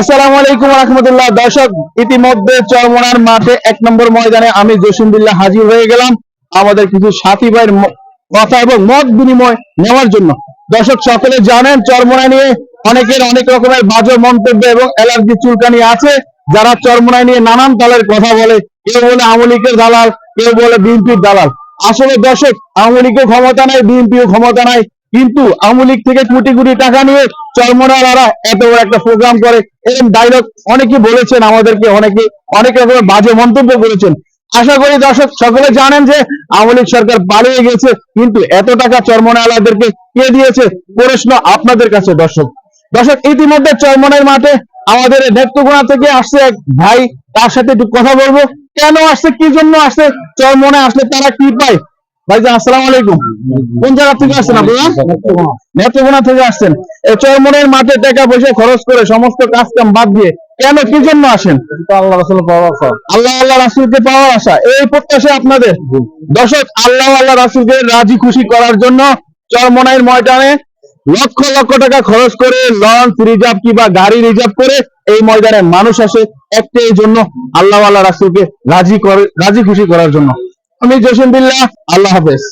আসসালামু আলাইকুম রহমতুল্লাহ। দর্শক, ইতিমধ্যে চরমনার মাঠে এক নম্বর ময়দানে আমি জসিমবিল্লাহ হাজির হয়ে গেলাম। আমাদের কিছু সাথী ভাইয়ের কথা এবং মত বিনিময় নেওয়ার জন্য। দর্শক, সকলে জানেন চরমনা নিয়ে অনেকের অনেক রকমের বাজে মন্তব্য এবং অ্যালার্জি চুলকানি আছে। যারা চরমনায় নিয়ে নানান দলের কথা বলে, কেউ বলে আওয়ামী লীগের দালাল, কেউ বলে বিএনপির দালাল। আসলে দর্শক, আওয়ামী লীগের ক্ষমতা নাই, বিএনপিও ক্ষমতা নাই। কিন্তু আওয়ামী লীগ থেকে কোটি কোটি টাকা নিয়ে চরমনারা এত বড় একটা প্রোগ্রাম করে। এরকম ডায়লগ অনেকে বলেছেন আমাদেরকে, অনেকে, অনেক রকমের বাজে মন্তব্য করেছেন। আশা করি দর্শক, সকলে জানেন যে আওয়ামী লীগ সরকার পালিয়ে গেছে, কিন্তু এত টাকা চরমনালাদেরকে কে দিয়েছে? প্রশ্ন আপনাদের কাছে, দর্শক। দর্শক, ইতিমধ্যে চরমনের মাঠে আমাদের নেত্রকোনা থেকে আসছে এক ভাই। তার সাথে একটু কথা বলব। কেন আসছে? কি জন্য আসছে? চরমনে আসলে তারা কি পায়? ভাইজান আসসালামু আলাইকুম। কোন জায়গা থেকে আসছেন আপনারা? নেত্রকোনা থেকে আসছেন। চরমনের মাঠে টাকা পয়সা খরচ করে সমস্ত কাজ কাম বাদ দিয়ে কেন কি জন্য আসেন? আল্লাহ রাসূল পাওয়া আছে আল্লাহ আল্লাহ রাসুলকে পাওয়ার আশা। এই প্রত্যাশা আপনাদের দর্শক আল্লাহ আল্লাহ রাসুলকে রাজি খুশি করার জন্য চরমনাইয়ের ময়দানে লক্ষ লক্ষ টাকা খরচ করে লঞ্চ রিজার্ভ কিংবা গাড়ি রিজার্ভ করে এই ময়দানে মানুষ আসে একটাই জন্য আল্লাহ আল্লাহ রাসুলকে রাজি করে রাজি খুশি করার জন্য। আমি জসিম বিল্লাহ আল্লাহ হাফেজ।